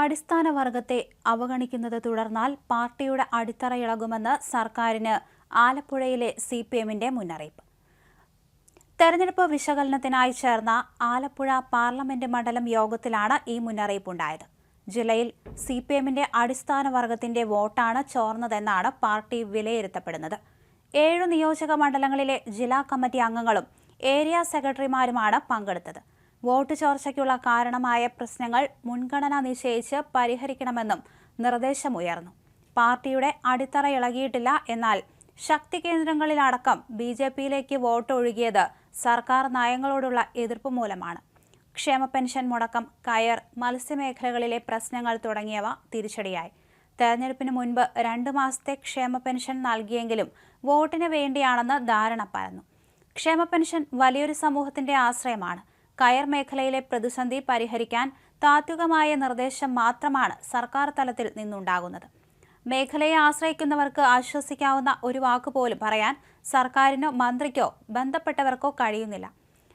അടിസ്ഥാന വർഗത്തെ അവഗണിക്കുന്നത് തുടർന്നാൽ പാർട്ടിയുടെ അടിത്തറ ഇളകുമെന്ന് സർക്കാരിന് ആലപ്പുഴയിലെ സി പി എമ്മിന്റെ മുന്നറിയിപ്പ്. തെരഞ്ഞെടുപ്പ് വിശകലനത്തിനായി ചേർന്ന ആലപ്പുഴ പാർലമെന്റ് മണ്ഡലം യോഗത്തിലാണ് ഈ മുന്നറിയിപ്പുണ്ടായത്. ജില്ലയിൽ സി പി എമ്മിന്റെ അടിസ്ഥാന വർഗത്തിന്റെ വോട്ടാണ് ചോർന്നതെന്നാണ് പാർട്ടി വിലയിരുത്തപ്പെടുന്നത്. ഏഴു നിയോജക മണ്ഡലങ്ങളിലെ ജില്ലാ കമ്മിറ്റി അംഗങ്ങളും ഏരിയ സെക്രട്ടറിമാരുമാണ് പങ്കെടുത്തത്. വോട്ട് ചോർച്ചയ്ക്കുള്ള കാരണമായ പ്രശ്നങ്ങൾ മുൻഗണന നിശ്ചയിച്ച് പരിഹരിക്കണമെന്നും നിർദ്ദേശമുയർന്നു. പാർട്ടിയുടെ അടിത്തറ ഇളകിയിട്ടില്ല എന്നാൽ ശക്തി കേന്ദ്രങ്ങളിലടക്കം ബി ജെ പിയിലേക്ക് വോട്ട് ഒഴുകിയത് സർക്കാർ നയങ്ങളോടുള്ള എതിർപ്പ് മൂലമാണ്. ക്ഷേമ പെൻഷൻ മുടക്കം കയർ മത്സ്യമേഖലകളിലെ പ്രശ്നങ്ങൾ തുടങ്ങിയവ തിരിച്ചടിയായി. തെരഞ്ഞെടുപ്പിന് മുൻപ് രണ്ട് മാസത്തെ ക്ഷേമ പെൻഷൻ നൽകിയെങ്കിലും വോട്ടിന് വേണ്ടിയാണെന്ന് ധാരണ പരന്നു. ക്ഷേമ പെൻഷൻ വലിയൊരു സമൂഹത്തിന്റെ ആശ്രയമാണ്. കയർ മേഖലയിലെ പ്രതിസന്ധി പരിഹരിക്കാൻ താത്വികമായ നിർദ്ദേശം മാത്രമാണ് സർക്കാർ തലത്തിൽ നിന്നുണ്ടാകുന്നത്. മേഖലയെ ആശ്രയിക്കുന്നവർക്ക് ആശ്വസിക്കാവുന്ന ഒരു വാക്ക് പോലും പറയാൻ സർക്കാരിനോ മന്ത്രിക്കോ ബന്ധപ്പെട്ടവർക്കോ കഴിയുന്നില്ല.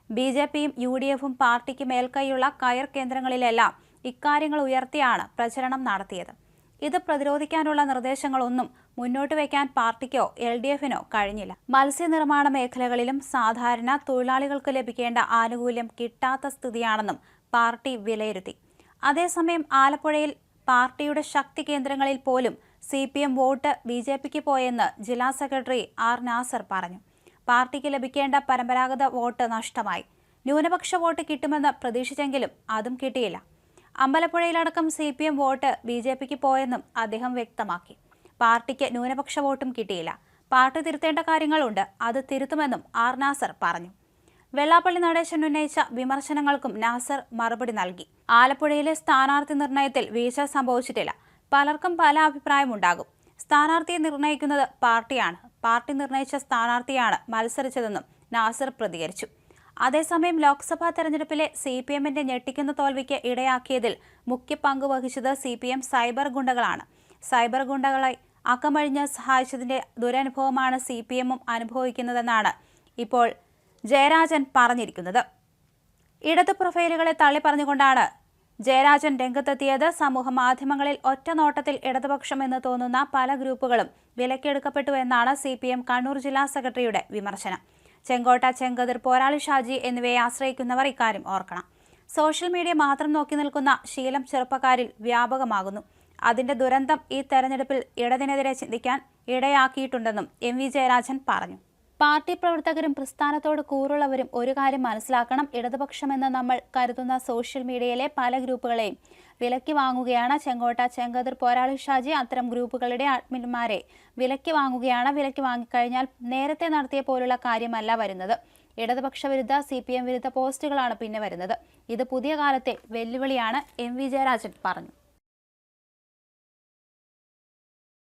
ബി ജെ പിയും യു ഡി എഫും പാർട്ടിക്ക് മേൽക്കൈയുള്ള കയർ കേന്ദ്രങ്ങളിലെല്ലാം ഇക്കാര്യങ്ങൾ ഉയർത്തിയാണ് പ്രചരണം നടത്തിയത്. ഇത് പ്രതിരോധിക്കാനുള്ള നിർദ്ദേശങ്ങളൊന്നും മുന്നോട്ട് വയ്ക്കാൻ പാർട്ടിക്കോ എൽ ഡി എഫിനോ കഴിഞ്ഞില്ല. മത്സ്യനിർമ്മാണ മേഖലകളിലും സാധാരണ തൊഴിലാളികൾക്ക് ലഭിക്കേണ്ട ആനുകൂല്യം കിട്ടാത്ത സ്ഥിതിയാണെന്നും പാർട്ടി വിലയിരുത്തി. അതേസമയം ആലപ്പുഴയിൽ പാർട്ടിയുടെ ശക്തി കേന്ദ്രങ്ങളിൽ പോലും C P M vote B J പിക്ക് പോയെന്ന് ജില്ലാ സെക്രട്ടറി ആർ നാസർ പറഞ്ഞു. പാർട്ടിക്ക് ലഭിക്കേണ്ട പരമ്പരാഗത വോട്ട് നഷ്ടമായി. ന്യൂനപക്ഷ വോട്ട് കിട്ടുമെന്ന് പ്രതീക്ഷിച്ചെങ്കിലും അതും കിട്ടിയില്ല. അമ്പലപ്പുഴയിലടക്കം C P M vote B J പിക്ക് പോയെന്നും അദ്ദേഹം വ്യക്തമാക്കി. പാർട്ടിക്ക് ന്യൂനപക്ഷ വോട്ടും കിട്ടിയില്ല. പാർട്ടി തിരുത്തേണ്ട കാര്യങ്ങളുണ്ട് അത് തിരുത്തുമെന്നും ആർ നാസർ പറഞ്ഞു. വെള്ളാപ്പള്ളി നടേശൻ ഉന്നയിച്ച വിമർശനങ്ങൾക്കും നാസർ മറുപടി നൽകി. ആലപ്പുഴയിലെ സ്ഥാനാർത്ഥി നിർണയത്തിൽ വീഴ്ച സംഭവിച്ചിട്ടില്ല. പലർക്കും പല അഭിപ്രായമുണ്ടാകും. സ്ഥാനാർത്ഥിയെ നിർണയിക്കുന്നത് പാർട്ടിയാണ്. പാർട്ടി നിർണയിച്ച സ്ഥാനാർത്ഥിയാണ് മത്സരിച്ചതെന്നും നാസർ പ്രതികരിച്ചു. അതേസമയം ലോക്സഭാ തെരഞ്ഞെടുപ്പിലെ സി പി എമ്മിന്റെ ഞെട്ടിക്കുന്ന തോൽവിക്ക് ഇടയാക്കിയതിൽ മുഖ്യ പങ്ക് വഹിച്ചത് സി പി എം സൈബർ ഗുണ്ടകളാണ്. സൈബർ ഗുണ്ടകളെ അക്കമഴിഞ്ഞ് സഹായിച്ചതിന്റെ ദുരനുഭവമാണ് സി പി എമ്മും അനുഭവിക്കുന്നതെന്നാണ് ഇപ്പോൾ ജയരാജൻ പറഞ്ഞിരിക്കുന്നത്. ഇടതു പ്രൊഫൈലുകളെ തള്ളി പറഞ്ഞുകൊണ്ടാണ് ജയരാജൻ രംഗത്തെത്തിയത്. സമൂഹ മാധ്യമങ്ങളിൽ ഒറ്റ നോട്ടത്തിൽ ഇടതുപക്ഷം എന്ന് തോന്നുന്ന പല ഗ്രൂപ്പുകളും വിലക്കെടുക്കപ്പെട്ടു എന്നാണ് സി പി എം കണ്ണൂർ ജില്ലാ സെക്രട്ടറിയുടെ വിമർശനം. ചെങ്കോട്ട ചെങ്കതിർ പോരാളി ഷാജി എന്നിവയെ ആശ്രയിക്കുന്നവർ ഇക്കാര്യം ഓർക്കണം. സോഷ്യൽ മീഡിയ മാത്രം നോക്കി നിൽക്കുന്ന ശീലം ചെറുപ്പക്കാരിൽ വ്യാപകമാകുന്നു. അതിന്റെ ദുരന്തം ഈ തെരഞ്ഞെടുപ്പിൽ ഇടതിനെതിരെ ചിന്തിക്കാൻ ഇടയാക്കിയിട്ടുണ്ടെന്നും എം വി ജയരാജൻ പറഞ്ഞു. പാർട്ടി പ്രവർത്തകരും പ്രസ്ഥാനത്തോട് കൂറുള്ളവരും ഒരു കാര്യം മനസ്സിലാക്കണം. ഇടതുപക്ഷമെന്ന് നമ്മൾ കരുതുന്ന സോഷ്യൽ മീഡിയയിലെ പല ഗ്രൂപ്പുകളെയും വിലക്കി വാങ്ങുകയാണ് ചെങ്കോട്ട ചെങ്കതിർ പോരാളി ഷാജി അത്തരം ഗ്രൂപ്പുകളുടെ അഡ്മിന്മാരെ വിലക്കി വാങ്ങുകയാണ്. വിലക്കി വാങ്ങിക്കഴിഞ്ഞാൽ നേരത്തെ നടത്തിയ പോലുള്ള കാര്യമല്ല വരുന്നത്. ഇടതുപക്ഷ വിരുദ്ധ സി പി എം വിരുദ്ധ പോസ്റ്റുകളാണ് പിന്നെ വരുന്നത്. ഇത് പുതിയ കാലത്തെ വെല്ലുവിളിയാണ്. എം വി ജയരാജൻ പറഞ്ഞു.